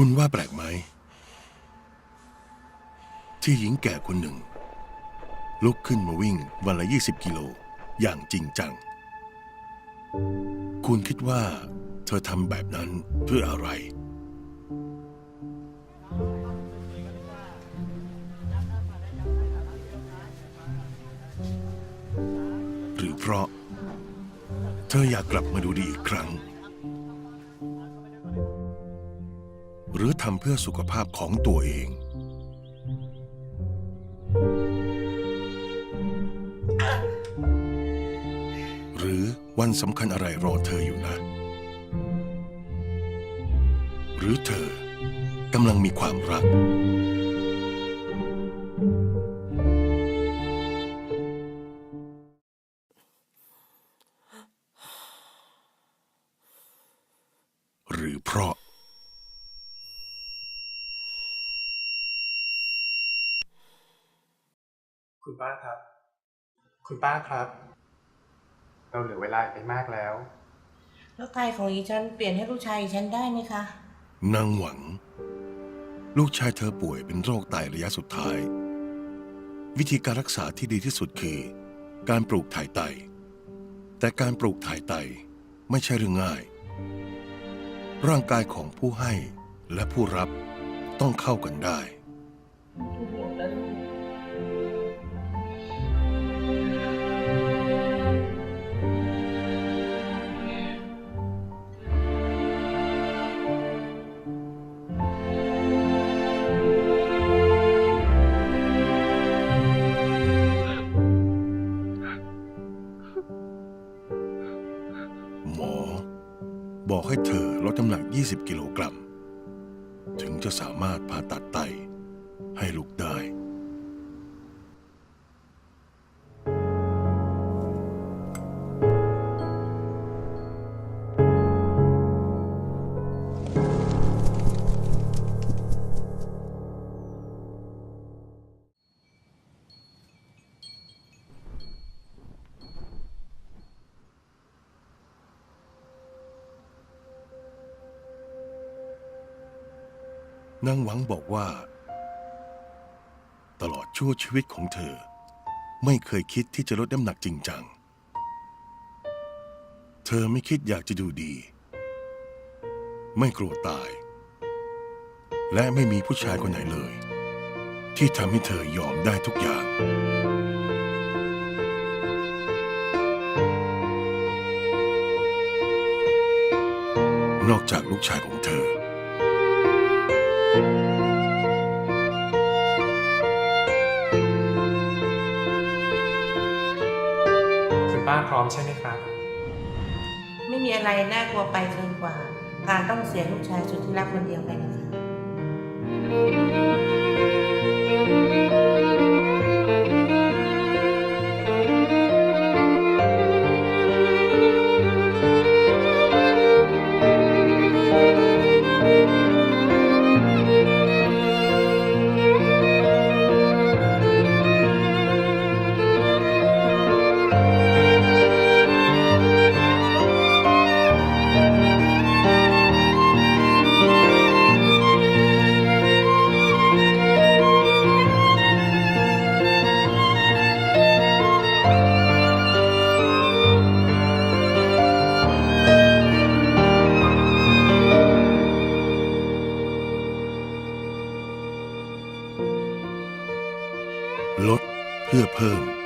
คุณว่าแปลกไหม ที่หญิงแก่คนหนึ่ง ลุกขึ้นมาวิ่งวันละ 20 กิโลอย่างจริงจัง คุณคิดว่า เธอทำแบบนั้นเพื่ออะไร หรือเพราะ เธออยากกลับมาดูดีอีกครั้ง หรือทำเพื่อสุขภาพของตัวเอง หรือวันสำคัญอะไรรอเธออยู่นะ หรือเธอกำลังมีความรัก หรือเพราะ คุณป้าครับ คุณป้าครับ เราเหลือเวลาอีกไม่มากแล้ว แล้วไตของอีฉันเปลี่ยนให้ลูกชายอีฉันได้ไหมคะ นางหวัง ลูกชายเธอป่วยเป็นโรคไตระยะสุดท้าย วิธีการรักษาที่ดีที่สุดคือ การปลูกถ่ายไต แต่การปลูกถ่ายไตไม่ใช่เรื่องง่าย ร่างกายของผู้ให้และผู้รับต้องเข้ากันได้ หมอ บอกให้เธอลดน้ำหนัก 20 กิโลกรัม ถึงจะสามารถผ่าตัดไตให้ลูกได้ นางหวังบอกว่า ตลอดชั่วชีวิตของเธอ ไม่เคยคิดที่จะลดน้ำหนักจริงจัง เธอไม่คิดอยากจะดูดี ไม่กลัวตาย และไม่มีผู้ชายคนไหนเลย ที่ทำให้เธอยอมได้ทุกอย่างนอกจากลูกชายของเธอ้าพร้อมใช่ไหมครับ ไม่มีอะไรน่ากลัวไปเกินกว่า การต้องเสียลูกชายสุดที่รักคนเดียวไปนะคะ ลดเพื่อเพิ่ม